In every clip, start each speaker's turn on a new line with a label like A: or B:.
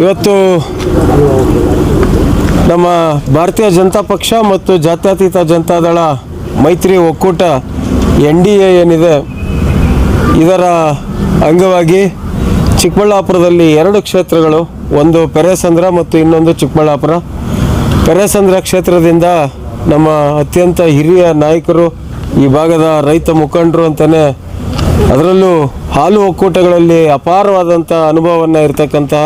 A: ಇವತ್ತು ನಮ್ಮ ಭಾರತೀಯ ಜನತಾ ಪಕ್ಷ ಮತ್ತು ಜಾತ್ಯತೀತ ಜನತಾದಳ ಮೈತ್ರಿ ಒಕ್ಕೂಟ ಎನ್ ಡಿ ಎ ಏನಿದೆ, ಇದರ ಅಂಗವಾಗಿ ಚಿಕ್ಕಬಳ್ಳಾಪುರದಲ್ಲಿ ಎರಡು ಕ್ಷೇತ್ರಗಳು, ಒಂದು ಪೆರೇಸಂದ್ರ ಮತ್ತು ಇನ್ನೊಂದು ಚಿಕ್ಕಬಳ್ಳಾಪುರ. ಪೆರೇಸಂದ್ರ ಕ್ಷೇತ್ರದಿಂದ ನಮ್ಮ ಅತ್ಯಂತ ಹಿರಿಯ ನಾಯಕರು, ಈ ಭಾಗದ ರೈತ ಮುಖಂಡರು ಅಂತಲೇ ಅದರಲ್ಲೂ ಹಾಲು ಒಕ್ಕೂಟಗಳಲ್ಲಿ ಅಪಾರವಾದಂಥ ಅನುಭವವನ್ನು ಇರತಕ್ಕಂತಹ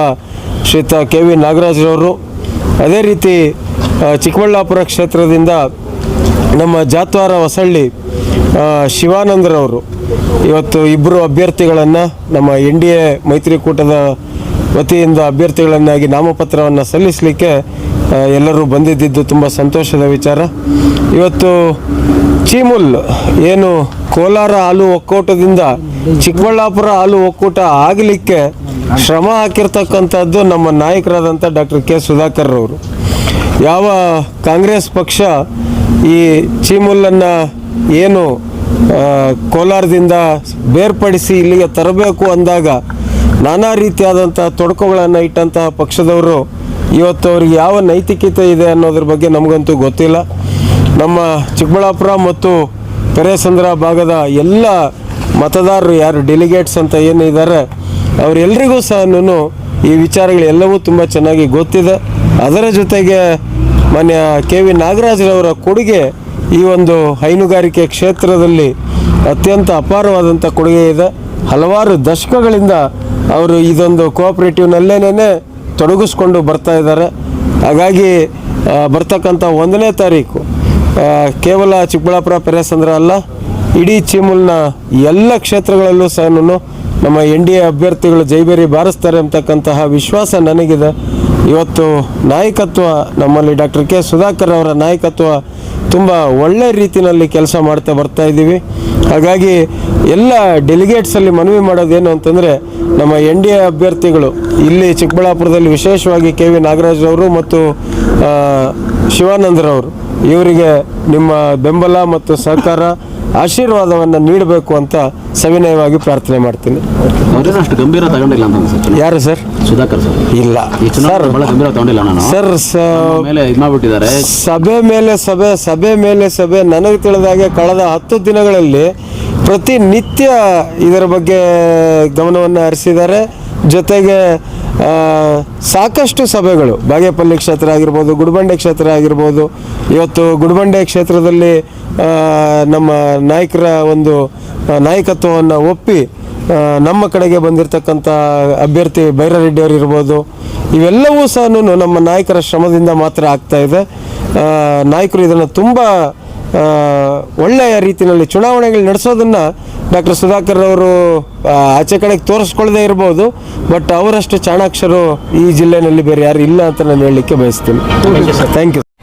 A: ಶ್ರೀಯುತ ಕೆ ವಿ ನಾಗರಾಜ್ರವರು ಅದೇ ರೀತಿ ಚಿಕ್ಕಬಳ್ಳಾಪುರ ಕ್ಷೇತ್ರದಿಂದ ನಮ್ಮ ಜಾತ್ವಾರ ಹೊಸಳ್ಳಿ ಶಿವಾನಂದರವರು ಇವತ್ತು ಇಬ್ಬರು ಅಭ್ಯರ್ಥಿಗಳನ್ನು, ನಮ್ಮ ಎನ್ ಡಿ ಎ ಮೈತ್ರಿಕೂಟದ ವತಿಯಿಂದ ಅಭ್ಯರ್ಥಿಗಳನ್ನಾಗಿ ನಾಮಪತ್ರವನ್ನು ಸಲ್ಲಿಸಲಿಕ್ಕೆ ಎಲ್ಲರೂ ಬಂದಿದ್ದಿದ್ದು ತುಂಬ ಸಂತೋಷದ ವಿಚಾರ. ಇವತ್ತು ಚೀಮುಲ್ ಏನು ಕೋಲಾರ ಹಾಲು ಒಕ್ಕೂಟದಿಂದ ಚಿಕ್ಕಬಳ್ಳಾಪುರ ಹಾಲು ಒಕ್ಕೂಟ ಆಗಲಿಕ್ಕೆ ಶ್ರಮ ಹಾಕಿರ್ತಕ್ಕಂಥದ್ದು ನಮ್ಮ ನಾಯಕರಾದಂಥ ಡಾಕ್ಟರ್ ಕೆ ಸುಧಾಕರ್ ಅವರು ಯಾವ ಕಾಂಗ್ರೆಸ್ ಪಕ್ಷ ಈ ಚೀಮುಲ್ಲನ್ನು ಏನು ಕೋಲಾರದಿಂದ ಬೇರ್ಪಡಿಸಿ ಇಲ್ಲಿಗೆ ತರಬೇಕು ಅಂದಾಗ ನಾನಾ ರೀತಿಯಾದಂಥ ತೊಡಕುಗಳನ್ನು ಇಟ್ಟಂತಹ ಪಕ್ಷದವರು ಇವತ್ತು ಅವ್ರಿಗೆ ಯಾವ ನೈತಿಕತೆ ಇದೆ ಅನ್ನೋದ್ರ ಬಗ್ಗೆ ನಮಗಂತೂ ಗೊತ್ತಿಲ್ಲ. ನಮ್ಮ ಚಿಕ್ಕಬಳ್ಳಾಪುರ ಮತ್ತು ಪೆರೇಸಂದ್ರ ಭಾಗದ ಎಲ್ಲ ಮತದಾರರು ಯಾರು ಡೆಲಿಗೇಟ್ಸ್ ಅಂತ ಏನಿದ್ದಾರೆ ಅವರೆಲ್ಲರಿಗೂ ಸಹ ಈ ವಿಚಾರಗಳೆಲ್ಲವೂ ತುಂಬ ಚೆನ್ನಾಗಿ ಗೊತ್ತಿದೆ. ಅದರ ಜೊತೆಗೆ ಮಾನ್ಯ ಕೆ ವಿ ನಾಗರಾಜರವರ ಕೊಡುಗೆ ಈ ಒಂದು ಹೈನುಗಾರಿಕೆ ಕ್ಷೇತ್ರದಲ್ಲಿ ಅತ್ಯಂತ ಅಪಾರವಾದಂಥ ಕೊಡುಗೆ ಇದೆ. ಹಲವಾರು ದಶಕಗಳಿಂದ ಅವರು ಇದೊಂದು ಕೋಆಪ್ರೇಟಿವ್ನಲ್ಲೇನೇ ತೊಡಗಿಸ್ಕೊಂಡು ಬರ್ತಾ ಇದ್ದಾರೆ. ಹಾಗಾಗಿ ಬರ್ತಕ್ಕಂಥ ಒಂದನೇ ತಾರೀಕು ಕೇವಲ ಚಿಕ್ಕಬಳ್ಳಾಪುರ, ಪೆರೇಸಂದ್ರ ಅಲ್ಲ, ಇಡೀ ಚೀಮುಲ್ನ ಎಲ್ಲ ಕ್ಷೇತ್ರಗಳಲ್ಲೂ ಸಹ ನಮ್ಮ ಎನ್ ಡಿ ಎ ಅಭ್ಯರ್ಥಿಗಳು ಜೈಬೇರಿ ಬಾರಿಸ್ತಾರೆ ಅಂತಕ್ಕಂತಹ ವಿಶ್ವಾಸ ನನಗಿದೆ. ಇವತ್ತು ನಾಯಕತ್ವ ನಮ್ಮಲ್ಲಿ ಡಾಕ್ಟರ್ ಕೆ ಸುಧಾಕರ್ ಅವರ ನಾಯಕತ್ವ ತುಂಬ ಒಳ್ಳೆ ರೀತಿಯಲ್ಲಿ ಕೆಲಸ ಮಾಡ್ತಾ ಬರ್ತಾ ಇದ್ದೀವಿ. ಹಾಗಾಗಿ ಎಲ್ಲ ಡೆಲಿಗೇಟ್ಸಲ್ಲಿ ಮನವಿ ಮಾಡೋದೇನು ಅಂತಂದರೆ, ನಮ್ಮ ಎನ್ ಡಿ ಎ ಅಭ್ಯರ್ಥಿಗಳು ಇಲ್ಲಿ ಚಿಕ್ಕಬಳ್ಳಾಪುರದಲ್ಲಿ ವಿಶೇಷವಾಗಿ ಕೆ ವಿ ನಾಗರಾಜ್ರವರು ಮತ್ತು ಶಿವಾನಂದರವರು, ಇವರಿಗೆ ನಿಮ್ಮ ಬೆಂಬಲ ಮತ್ತು ಸಹಕಾರ ಆಶೀರ್ವಾದವನ್ನು ನೀಡಬೇಕು ಅಂತ ಸವಿನಯವಾಗಿ ಪ್ರಾರ್ಥನೆ ಮಾಡ್ತೀನಿ.
B: ಅಷ್ಟು ಗಂಭೀರ ತಗೊಂಡಿಲ್ಲ ಅಂತ
A: ಯಾರು ಸರ್?
B: ಸುಧಾಕರ್ ಸರ್.
A: ಇಲ್ಲ. ಸರ್
B: ಬಹಳ ಗಂಭೀರ ತಗೊಂಡಿಲ್ಲ ನಾನು.
A: ಸರ್
B: ಮೇಲೆ ಇದು ಮಾಡ್ಬಿಟ್ಟಿದ್ದಾರೆ.
A: ಸಭೆ ಮೇಲೆ ಸಭೆ ಸಭೆ ಮೇಲೆ ಸಭೆ ನನಗೆ ತಿಳಿದಾಗೆ ಕಳೆದ ಹತ್ತು ದಿನಗಳಲ್ಲಿ ಪ್ರತಿನಿತ್ಯ ಇದರ ಬಗ್ಗೆ ಗಮನವನ್ನು ಹರಿಸಿದ್ದಾರೆ. ಜೊತೆಗೆ ಸಾಕಷ್ಟು ಸಭೆಗಳು. ಬಾಗೇಪಲ್ಲಿ ಕ್ಷೇತ್ರ ಆಗಿರ್ಬೋದು, ಗುಡಿಬಂಡೆ ಕ್ಷೇತ್ರ ಆಗಿರ್ಬೋದು. ಇವತ್ತು ಗುಡಿಬಂಡೆ ಕ್ಷೇತ್ರದಲ್ಲಿ ನಮ್ಮ ನಾಯಕರ ಒಂದು ನಾಯಕತ್ವವನ್ನು ಒಪ್ಪಿ ನಮ್ಮ ಕಡೆಗೆ ಬಂದಿರತಕ್ಕಂಥ ಅಭ್ಯರ್ಥಿ ಬೈರಾರೆಡ್ಡಿ ಅವರು ಇರ್ಬೋದು. ಇವೆಲ್ಲವೂ ಸಹ ನಮ್ಮ ನಾಯಕರ ಶ್ರಮದಿಂದ ಮಾತ್ರ ಆಗ್ತಾ ಇದೆ. ನಾಯಕರು ಇದನ್ನು ತುಂಬ ಒಳ್ಳೆಯ ರೀತಿಯಲ್ಲಿ ಚುನಾವಣೆಗಳು ನಡೆಸೋದನ್ನು ಡಾಕ್ಟರ್ ಸುಧಾಕರ್ ಅವರು ಆಚೆ ಕಡೆಗೆ ತೋರಿಸ್ಕೊಳ್ಳದೆ ಇರ್ಬೋದು. ಬಟ್ ಅವರಷ್ಟು ಚಾಣಾಕ್ಷರು ಈ ಜಿಲ್ಲೆಯಲ್ಲಿ ಬೇರೆ ಯಾರು ಇಲ್ಲ ಅಂತ ನಾನು ಹೇಳಲಿಕ್ಕೆ ಬಯಸ್ತೀನಿ. Thank you